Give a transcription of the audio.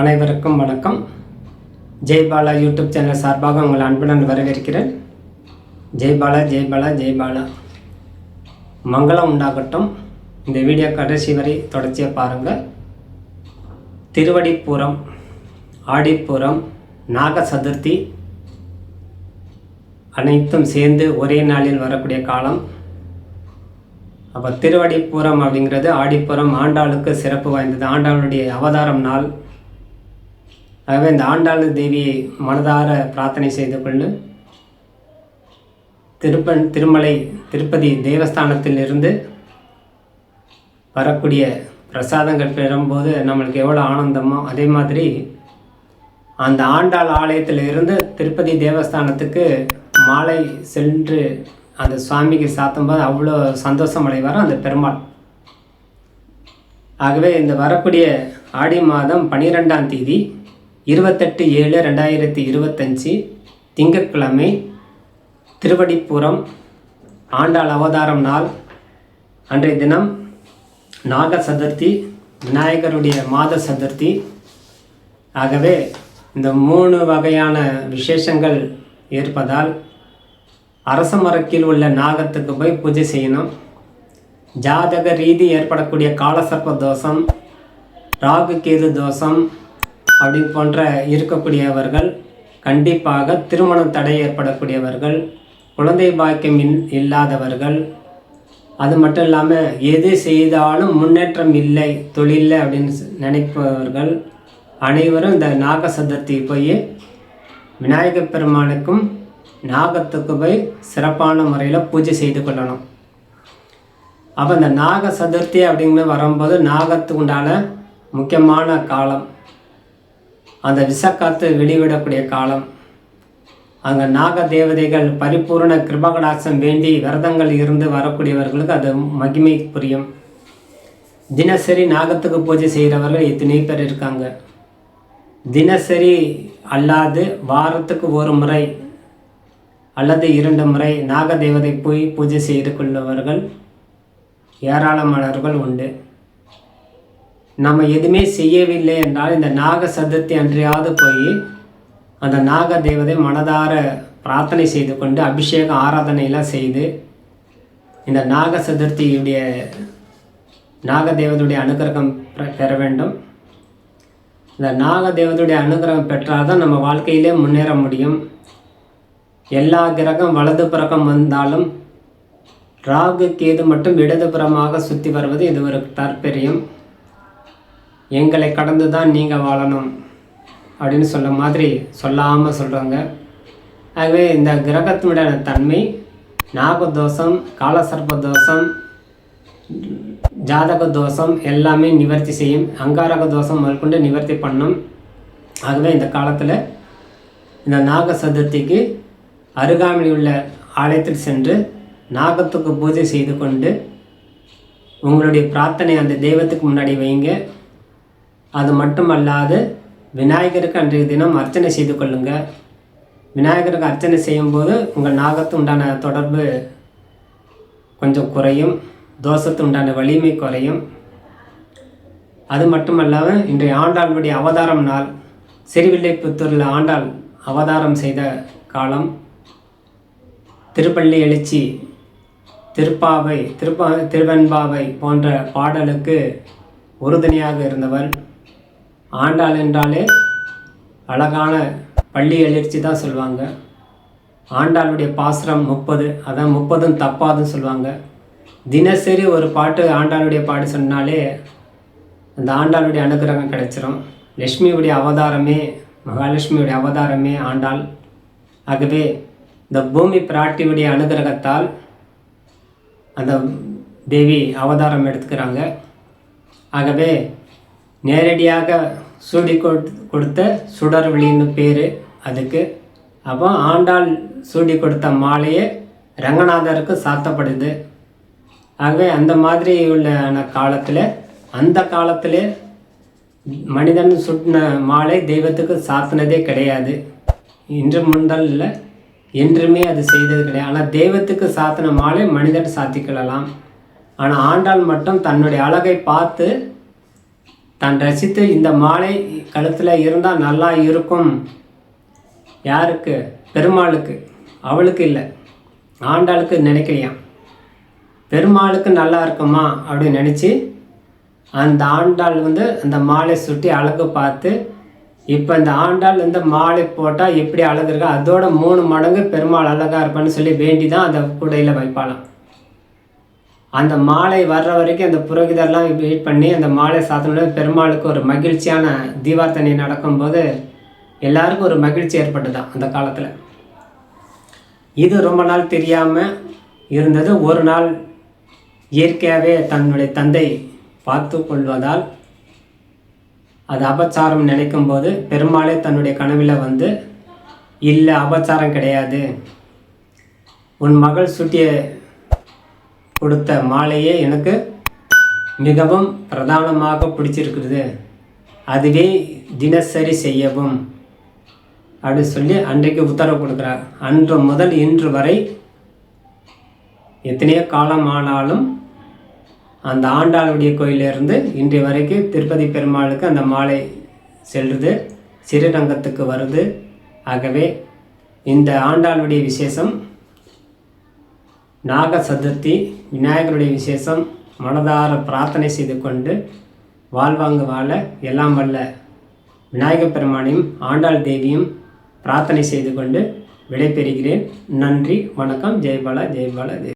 அனைவருக்கும் வணக்கம். Jaibala YouTube channel சார்பாக உங்கள் அன்புடன் வரவேற்கிறேன். ஜெய்பாலா ஜெய்பாலா ஜெய்பாலா மங்களம் உண்டாகட்டும். இந்த வீடியோ கடைசி வரை தொடர்ச்சியாக பாருங்கள் திருவடிப்பூரம் ஆடிப்பூரம் நாக சதுர்த்தி அனைத்தும் சேர்ந்து ஒரே நாளில் வரக்கூடிய காலம். அப்போ திருவடிப்பூரம் அப்படிங்கிறது ஆடிப்புறம் ஆண்டாளுக்கு சிறப்பு வாய்ந்தது. ஆண்டாளுடைய அவதாரம் நாள். ஆகவே இந்த ஆண்டாள் தேவியை மனதார பிரார்த்தனை செய்து கொண்டு திருப்பன் திருமலை திருப்பதி தேவஸ்தானத்தில் இருந்து வரக்கூடிய பிரசாதங்கள் பெறும்போது நம்மளுக்கு எவ்வளோ ஆனந்தமோ அதே மாதிரி அந்த ஆண்டாள் ஆலயத்தில் இருந்து திருப்பதி தேவஸ்தானத்துக்கு மாலை சென்று அந்த சுவாமிக்கு சாத்தும்போது அவ்வளோ சந்தோஷம் அடைவார் அந்த பெருமாள். ஆகவே இந்த வரக்கூடிய ஆடி மாதம் பனிரெண்டாம் தேதி இருபத்தெட்டு ஏழு ரெண்டாயிரத்தி இருபத்தஞ்சி திங்கட்கிழமை திருவடிப்புறம் ஆண்டாள் அவதாரம் நாள். அன்றைய தினம் நாக சதுர்த்தி விநாயகருடைய மாத சதுர்த்தி. ஆகவே இந்த மூணு வகையான விசேஷங்கள் ஏற்பதால் அரச மரக்கில் உள்ள நாகத்துக்கு போய் பூஜை செய்யணும். ஜாதக ரீதி ஏற்படக்கூடிய காலசர்ப்ப தோஷம் ராகு கேது தோஷம் அப்படி போன்ற இருக்கக்கூடியவர்கள் கண்டிப்பாக திருமணம் தடை ஏற்படக்கூடியவர்கள் குழந்தை பாக்கியம் இன் இல்லாதவர்கள் அது மட்டும் இல்லாமல் எது செய்தாலும் முன்னேற்றம் இல்லை தொழில் அப்படின்னு நினைப்பவர்கள் அனைவரும் இந்த நாக சதுர்த்தி போய் விநாயகப் பெருமானுக்கும் நாகத்துக்கு போய் சிறப்பான முறையில் பூஜை செய்து கொள்ளணும். அப்போ இந்த நாக சதுர்த்தி அப்படிங்கிற வரும்போது நாகத்துக்கு உண்டான முக்கியமான காலம். அந்த விஷக்காத்து வெளிவிடக்கூடிய காலம். அங்கே நாக தேவதைகள் பரிபூர்ண கிருபகடாசம் வேண்டி விரதங்கள் இருந்து வரக்கூடியவர்களுக்கு அது மகிமை புரியும். தினசரி நாகத்துக்கு பூஜை செய்கிறவர்கள் எத்தனை பேர் இருக்காங்க. தினசரி அல்லாது வாரத்துக்கு ஒரு முறை அல்லது இரண்டு முறை நாக தேவதை போய் பூஜை செய்து கொள்பவர்கள் ஏராளமானவர்கள் உண்டு. நம்ம எதுவுமே செய்யவில்லை என்றால் இந்த நாக சதுர்த்தி அன்றையாவது போய் அந்த நாக தேவதை மனதார பிரார்த்தனை செய்து கொண்டு அபிஷேக ஆராதனையெல்லாம் செய்து இந்த நாக சதுர்த்தியுடைய நாக தேவதையுடைய அனுகிரகம் பெற- பெற வேண்டும். இந்த நாக தேவதையுடைய அனுகிரகம் பெற்றால் தான் நம்ம வாழ்க்கையிலே முன்னேற முடியும். எல்லா கிரகம் வலது புறக்கம் வந்தாலும் ராகு கேது மட்டும் இடதுபுறமாக சுற்றி வருவது இது ஒரு தற்பெரியம். எங்களை கடந்து தான் நீங்கள் வாழணும் அப்படின்னு சொல்ல மாதிரி சொல்லாமல் சொல்கிறாங்க ஆகவே இந்த கிரகத்தினுடைய தன்மை நாகதோஷம் காலசர்ப்ப தோஷம் ஜாதக தோஷம் எல்லாமே நிவர்த்தி செய்யும் அங்காரக தோஷம் முதற்கொண்டு நிவர்த்தி பண்ணும். ஆகவே இந்த காலத்தில் இந்த நாக சதுர்த்திக்கு அருகாமையில் உள்ள ஆலயத்தில் சென்று நாகத்துக்கு பூஜை செய்து கொண்டு உங்களுடைய பிரார்த்தனை அந்த தெய்வத்துக்கு முன்னாடி வைங்க. அது மட்டுமல்லாது விநாயகருக்கு அன்றைய தினம் அர்ச்சனை செய்து கொள்ளுங்கள் விநாயகருக்கு அர்ச்சனை செய்யும்போது உங்கள் நாகத்து உண்டான தொடர்பு கொஞ்சம் குறையும் தோஷத்து உண்டான வலிமை குறையும். அது மட்டுமல்லாமல் இன்றைய ஆண்டாளுடைய அவதாரம் நாள் சிறுவில்லைபுத்தூரில் ஆண்டாள் அவதாரம் செய்த காலம் திருப்பள்ளி எழுச்சி திருப்பாவை திருப்பா திருவெண்பாவை போன்ற பாடலுக்கு உறுதுணையாக இருந்தவர். ஆண்டாள் என்றாலே அழகான பள்ளி எழுச்சி தான் சொல்லுவாங்க. ஆண்டாளுடைய பாசுரம் முப்பது அதான் முப்பதும் தப்பாதுன்னு சொல்லுவாங்க. தினசரி ஒரு பாட்டு ஆண்டாளுடைய பாட்டு சொன்னாலே அந்த ஆண்டாளுடைய அனுகிரகம் கிடைச்சிரும். லக்ஷ்மியுடைய அவதாரமே மகாலட்சுமியுடைய அவதாரமே ஆண்டாள். ஆகவே இந்த பூமி பிராட்டியுடைய அனுகிரகத்தால் அந்த தேவி அவதாரம் எடுத்துக்கிறாங்க. ஆகவே நேரடியாக சூடி கொடு- கொடுத்த சுடர்விழின்னு பேர் அதுக்கு. அப்போ ஆண்டாள் சூடி கொடுத்த மாலையே ரங்கநாதருக்கு சாத்தப்படுது. ஆகவே அந்த மாதிரி உள்ள காலத்தில் அந்த காலத்தில் மனிதன் சுட்டின மாலை தெய்வத்துக்கு சாத்தினதே கிடையாது. இன்று முந்தல் இல்லை என்றுமே அது செய்தது கிடையாது. ஆனால் தெய்வத்துக்கு சாத்தின மாலை மனிதன் சாத்திக்கொள்ளலாம் ஆனால் ஆண்டாள் மட்டும் தன்னுடைய அழகை பார்த்து தான் ரசித்து இந்த மாலை கழுத்தில் இருந்தால் நல்லா இருக்கும். யாருக்கு? பெருமாளுக்கு. அவளுக்கு இல்லை. ஆண்டாளுக்கு நினைக்கலையாம். பெருமாளுக்கு நல்லா இருக்குமா? அப்படின்னு நினச்சி அந்த ஆண்டாள் வந்து அந்த மாலை சுட்டி அழகு பார்த்து இப்போ இந்த ஆண்டாள் இந்த மாலை போட்டால் எப்படி அழகு இருக்கோ அதோட மூணு மடங்கு பெருமாள் அழகாக இருப்பான்னு சொல்லி வேண்டி தான் அந்த கூடையில் வைப்பாளாம். அந்த மாலை வர்ற வரைக்கும் அந்த புரோகிதர்லாம் வெயிட் பண்ணி அந்த மாலை சாத்தனோட பெருமாளுக்கு ஒரு மகிழ்ச்சியான தீபார்த்தனை நடக்கும்போது எல்லாருக்கும் ஒரு மகிழ்ச்சி ஏற்பட்டுதான் அந்த காலத்தில். இது ரொம்ப நாள் தெரியாமல் இருந்தது. ஒரு நாள் இயற்கையாகவே தன்னுடைய தந்தை பார்த்து கொள்வதால் அது அபச்சாரம் நினைக்கும் போது பெருமாளே தன்னுடைய கனவில் வந்து இல்லை அபச்சாரம் கிடையாது. உன் மகள் சுட்டிய கொடுத்த மாலையே எனக்கு மிகவும் பிரதானமாக பிடிச்சிருக்கிறது. அதுவே தினசரி செய்யவும். அப்படின்னு சொல்லி அன்றைக்கு உத்தரவு கொடுக்குறார். அன்று முதல் இன்று வரை எத்தனையோ காலம் ஆனாலும் அந்த ஆண்டாளுடைய கோயிலிருந்து இன்றைய வரைக்கும் திருப்பதி பெருமாளுக்கு அந்த மாலை செல்வது ஸ்ரீரங்கத்துக்கு வருது. ஆகவே இந்த ஆண்டாளுடைய விசேஷம் நாக சதுர்த்தி விநாயகருடைய விசேஷம் மனதார பிரார்த்தனை செய்து கொண்டு வாழ்வாங்கு வாழ எல்லாம் வல்ல விநாயகப் பெருமானையும் ஆண்டாள் தேவியும் பிரார்த்தனை செய்து கொண்டு விடைபெறுகிறேன். நன்றி வணக்கம் ஜெய்பாலா ஜெய்பாலா தேவி